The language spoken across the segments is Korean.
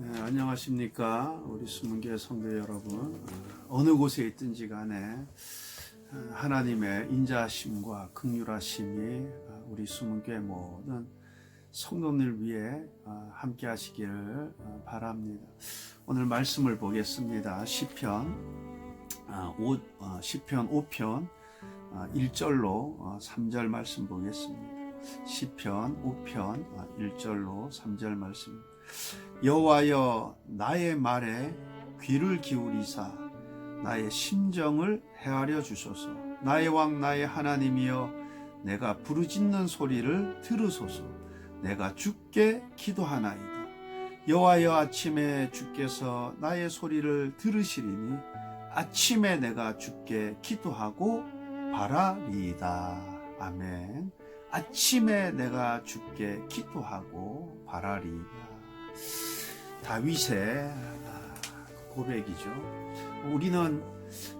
네, 안녕하십니까 우리 수문계 성도 여러분. 어느 곳에 있든지 간에 어, 하나님의 인자하심과 극률하심이 어, 우리 수문계 모든 성도들 위해 어, 함께 하시기를 어, 바랍니다. 오늘 말씀을 보겠습니다. 시편 아, 오, 어, 시편 5편 1절로 3절 말씀 보겠습니다. 시편 5편 1절로 3절 말씀 여호와여 나의 말에 귀를 기울이사 나의 심정을 헤아려 주소서. 나의 왕 나의 하나님이여 내가 부르짖는 소리를 들으소서. 내가 주께 기도하나이다. 여호와여 아침에 주께서 나의 소리를 들으시리니 아침에 내가 주께 기도하고 바라리이다. 아멘. 아침에 내가 주께 기도하고 바라리이다 다윗의 아, 고백이죠. 우리는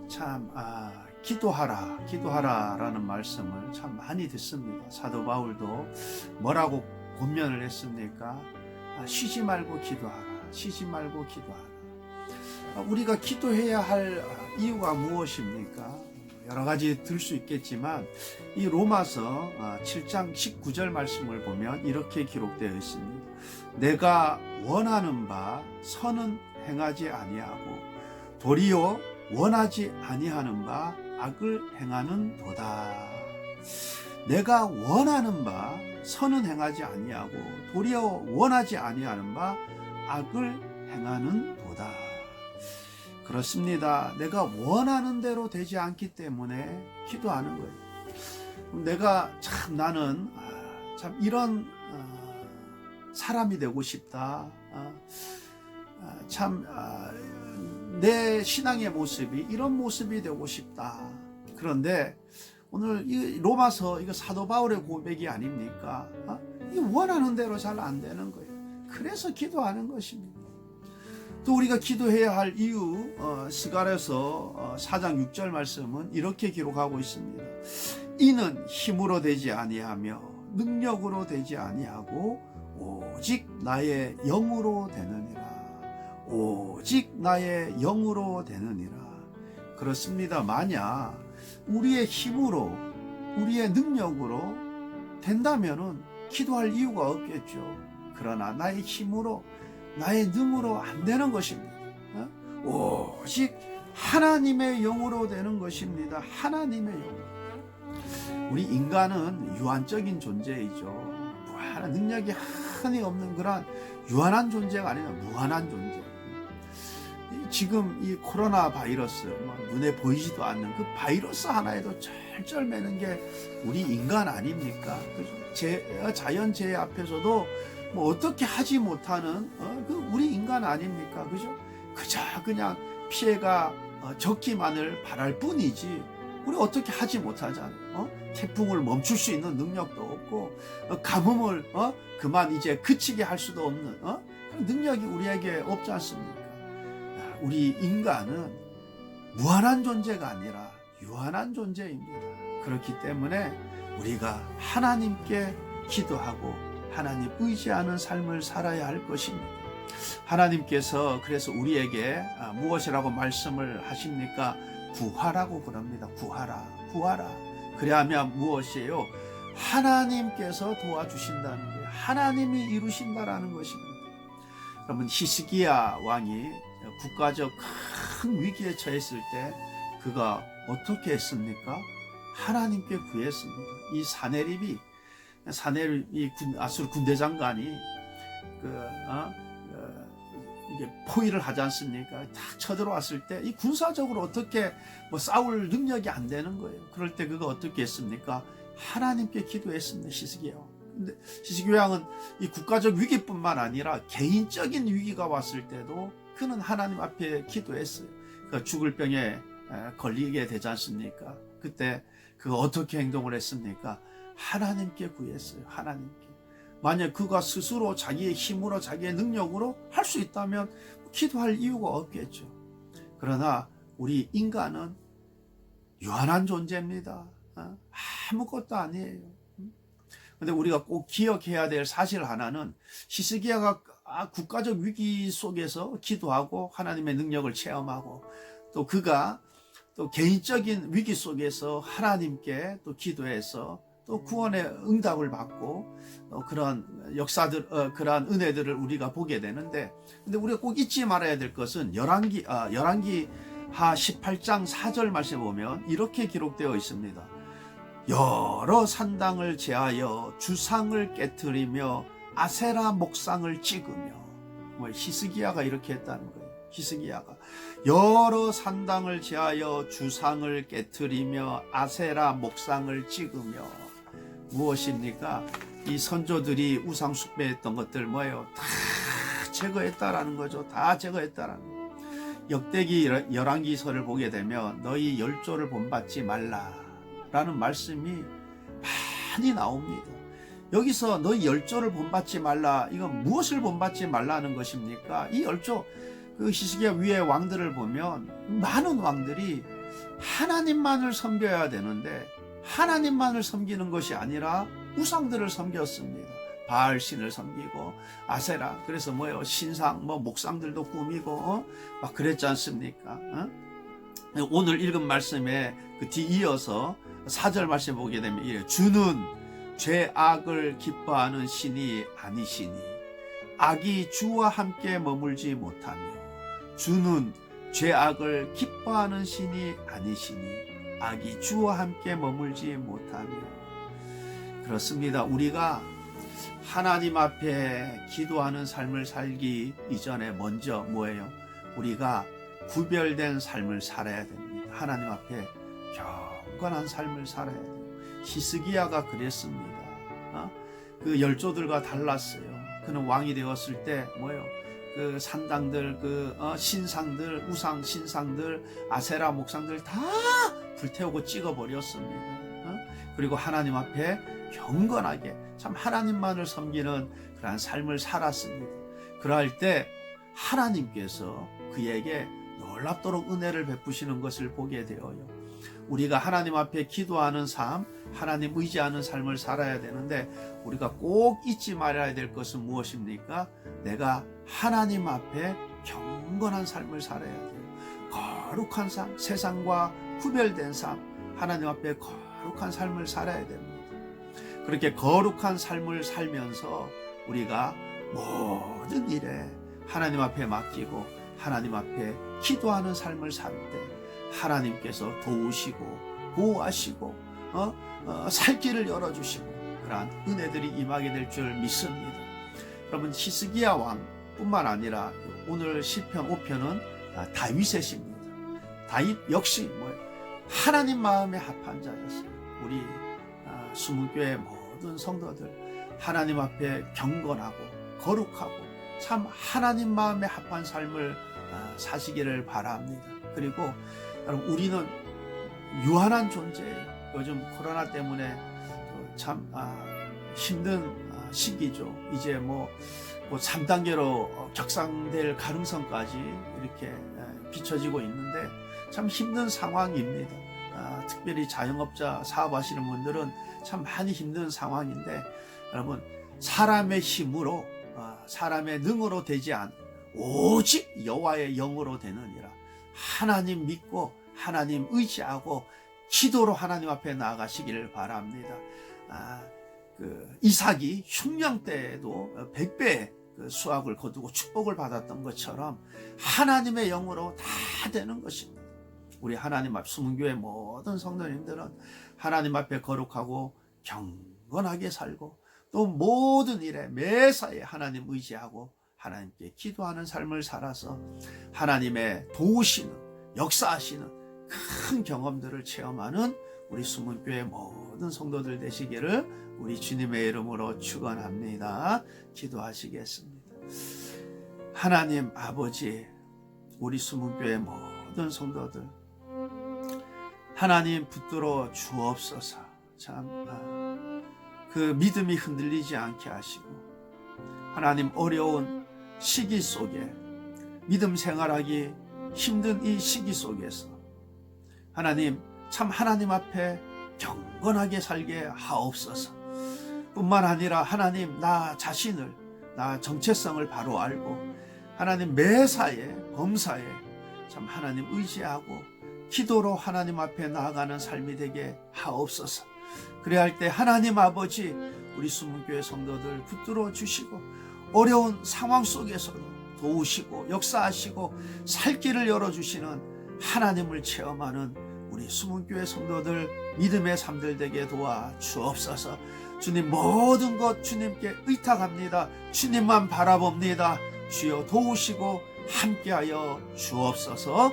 참 아, 기도하라, 기도하라라는 말씀을 참 많이 듣습니다. 사도 바울도 뭐라고 권면을 했습니까? 아, 쉬지 말고 기도하라, 쉬지 말고 기도하라. 아, 우리가 기도해야 할 이유가 무엇입니까? 여러 가지 들 수 있겠지만 이 로마서 7장 19절 말씀을 보면 이렇게 기록되어 있습니다. 내가 원하는 바 선은 행하지 아니하고 도리어 원하지 아니하는 바 악을 행하는 도다. 내가 원하는 바 선은 행하지 아니하고 도리어 원하지 아니하는 바 악을 행하는 도다. 그렇습니다. 내가 원하는 대로 되지 않기 때문에 기도하는 거예요. 내가 참 나는 아, 참 이런 사람이 되고 싶다. 참 내 신앙의 모습이 이런 모습이 되고 싶다. 그런데 오늘 이 로마서 이거 사도 바울의 고백이 아닙니까? 이 원하는 대로 잘 안 되는 거예요. 그래서 기도하는 것입니다. 또 우리가 기도해야 할 이유 어, 스가랴서 어, 4장 6절 말씀은 이렇게 기록하고 있습니다. 이는 힘으로 되지 아니하며 능력으로 되지 아니하고 오직 나의 영으로 되느니라. 오직 나의 영으로 되느니라. 그렇습니다. 만약 우리의 힘으로 우리의 능력으로 된다면은 기도할 이유가 없겠죠. 그러나 나의 힘으로 나의 능으로 안 되는 것입니다. 어? 오직 하나님의 영으로 되는 것입니다. 하나님의 영. 우리 인간은 유한적인 존재이죠. 무한한 능력이 한이 없는 그런 유한한 존재가 아니라 무한한 존재. 지금 이 코로나 바이러스 뭐 눈에 보이지도 않는 그 바이러스 하나에도 절절 매는 게 우리 인간 아닙니까? 제, 자연재해 앞에서도 뭐 어떻게 하지 못하는 어? 그 우리 인간 아닙니까? 그죠? 그저 그냥 피해가 어, 적기만을 바랄 뿐이지 우리 어떻게 하지 못하잖아요. 어? 태풍을 멈출 수 있는 능력도 없고 어, 가뭄을 어? 그만 이제 그치게 할 수도 없는 어? 그런 능력이 우리에게 없지 않습니까? 아, 우리 인간은 무한한 존재가 아니라 유한한 존재입니다. 그렇기 때문에 우리가 하나님께 기도하고 하나님 의지하는 삶을 살아야 할 것입니다. 하나님께서 그래서 우리에게 아, 무엇이라고 말씀을 하십니까? 구하라고 그럽니다. 구하라, 구하라. 그래야면 무엇이에요? 하나님께서 도와주신다는 거예요. 하나님이 이루신다라는 것입니다. 여러분 히스기야 왕이 국가적 큰 위기에 처했을 때 그가 어떻게 했습니까? 하나님께 구했습니다. 이 사내립이 사내립이 아수르 군대 장관이 그 어? 이게 포위를 하지 않습니까? 다 쳐들어왔을 때 이 군사적으로 어떻게 뭐 싸울 능력이 안 되는 거예요. 그럴 때 그가 어떻게 했습니까? 하나님께 기도했습니다. 시스기야. 근데 시스기 왕은 이 국가적 위기뿐만 아니라 개인적인 위기가 왔을 때도 그는 하나님 앞에 기도했어요. 그 죽을 병에 걸리게 되지 않습니까? 그때 그 어떻게 행동을 했습니까? 하나님께 구했어요. 하나님께. 만약 그가 스스로 자기의 힘으로 자기의 능력으로 할 수 있다면 기도할 이유가 없겠죠. 그러나 우리 인간은 유한한 존재입니다. 어? 아무것도 아니에요. 근데 우리가 꼭 기억해야 될 사실 하나는 히스기야가 아, 국가적 위기 속에서 기도하고 하나님의 능력을 체험하고 또 그가 또 개인적인 위기 속에서 하나님께 또 기도해서 또 구원의 응답을 받고 어, 그런 역사들 어, 그러한 은혜들을 우리가 보게 되는데 근데 우리가 꼭 잊지 말아야 될 것은 열왕기 아, 열왕기 하 18장 4절 말씀에 보면 이렇게 기록되어 있습니다. 여러 산당을 제하여 주상을 깨뜨리며 아세라 목상을 찍으며 뭐 히스기야가 이렇게 했다는 거예요. 히스기야가 여러 산당을 제하여 주상을 깨뜨리며 아세라 목상을 찍으며 무엇입니까? 이 선조들이 우상 숭배했던 것들 뭐예요? 다 제거했다라는 거죠. 다 제거했다라는 거. 역대기 열왕기서를 보게 되면 너희 열조를 본받지 말라라는 말씀이 많이 나옵니다. 여기서 너희 열조를 본받지 말라. 이건 무엇을 본받지 말라는 것입니까? 이 열조 그 히스기야 위의 왕들을 보면 많은 왕들이 하나님만을 섬겨야 되는데 하나님만을 섬기는 것이 아니라 우상들을 섬겼습니다. 바알 신을 섬기고 아세라 그래서 뭐요 신상 뭐 목상들도 꾸미고 어? 막 그랬지 않습니까? 어? 오늘 읽은 말씀에 그 뒤 이어서 사절 말씀 보게 되면 이래 주는 죄악을 기뻐하는 신이 아니시니 악이 주와 함께 머물지 못하며 주는 죄악을 기뻐하는 신이 아니시니 악이 주와 함께 머물지 못하며 그렇습니다. 우리가 하나님 앞에 기도하는 삶을 살기 이전에 먼저 뭐예요? 우리가 구별된 삶을 살아야 됩니다. 하나님 앞에 경건한 삶을 살아야 돼요. 히스기야가 그랬습니다. 어? 그 열조들과 달랐어요. 그는 왕이 되었을 때 뭐예요? 그 산당들, 그 어, 신상들, 우상 신상들, 아세라 목상들 다 불태우고 찍어버렸습니다. 어? 그리고 하나님 앞에 경건하게 참 하나님만을 섬기는 그러한 삶을 살았습니다. 그러할 때 하나님께서 그에게 놀랍도록 은혜를 베푸시는 것을 보게 되어요. 우리가 하나님 앞에 기도하는 삶, 하나님 의지하는 삶을 살아야 되는데 우리가 꼭 잊지 말아야 될 것은 무엇입니까? 내가 하나님 앞에 경건한 삶을 살아야 돼요. 거룩한 삶, 세상과 구별된 삶, 하나님 앞에 거룩한 삶을 살아야 됩니다. 그렇게 거룩한 삶을 살면서 우리가 모든 일에 하나님 앞에 맡기고 하나님 앞에 기도하는 삶을 살 때 하나님께서 도우시고 보호하시고 어? 어, 살 길을 열어주시고 그러한 은혜들이 임하게 될 줄 믿습니다. 여러분 히스기야 왕뿐만 아니라 오늘 시편 5편은 다윗의 시입니다. 다윗 역시 뭐 하나님 마음에 합한 자였어요. 우리 수문교회 모든 성도들 하나님 앞에 경건하고 거룩하고 참 하나님 마음에 합한 삶을 사시기를 바랍니다. 그리고 여러분 우리는 유한한 존재예요. 요즘 코로나 때문에 참 힘든 시기죠. 이제 뭐, 뭐 3단계로 격상될 가능성까지 이렇게 비춰지고 있는데 참 힘든 상황입니다. 아, 특별히 자영업자 사업하시는 분들은 참 많이 힘든 상황인데 여러분 사람의 힘으로 아, 사람의 능으로 되지 않 오직 여호와의 영으로 되느니라 하나님 믿고 하나님 의지하고 기도로 하나님 앞에 나아가시기를 바랍니다. 아, 그 이삭이 흉년 때에도 백배의 그 수확을 거두고 축복을 받았던 것처럼 하나님의 영으로 다 되는 것입니다. 우리 하나님 앞 수문교회 모든 성도님들은 하나님 앞에 거룩하고 경건하게 살고 또 모든 일에 매사에 하나님 의지하고 하나님께 기도하는 삶을 살아서 하나님의 도우시는 역사하시는 큰 경험들을 체험하는 우리 수문교회 모든 성도들 되시기를 우리 주님의 이름으로 축원합니다. 기도하시겠습니다. 하나님 아버지 우리 수문교회 모든 성도들 하나님 붙들어 주옵소서. 참, 아, 그 믿음이 흔들리지 않게 하시고, 하나님 어려운 시기 속에, 믿음 생활하기 힘든 이 시기 속에서, 하나님, 참 하나님 앞에 경건하게 살게 하옵소서. 뿐만 아니라 하나님, 나 자신을 나 정체성을 바로 알고 하나님 매사에 범사에 참 하나님 의지하고 기도로 하나님 앞에 나아가는 삶이 되게 하옵소서. 그래야 할 때 하나님 아버지 우리 수문교회 성도들 붙들어 주시고 어려운 상황 속에서도 도우시고 역사하시고 살 길을 열어 주시는 하나님을 체험하는 우리 수문교회 성도들 믿음의 삶들 되게 도와 주옵소서. 주님 모든 것 주님께 의탁합니다. 주님만 바라봅니다. 주여 도우시고 함께하여 주옵소서.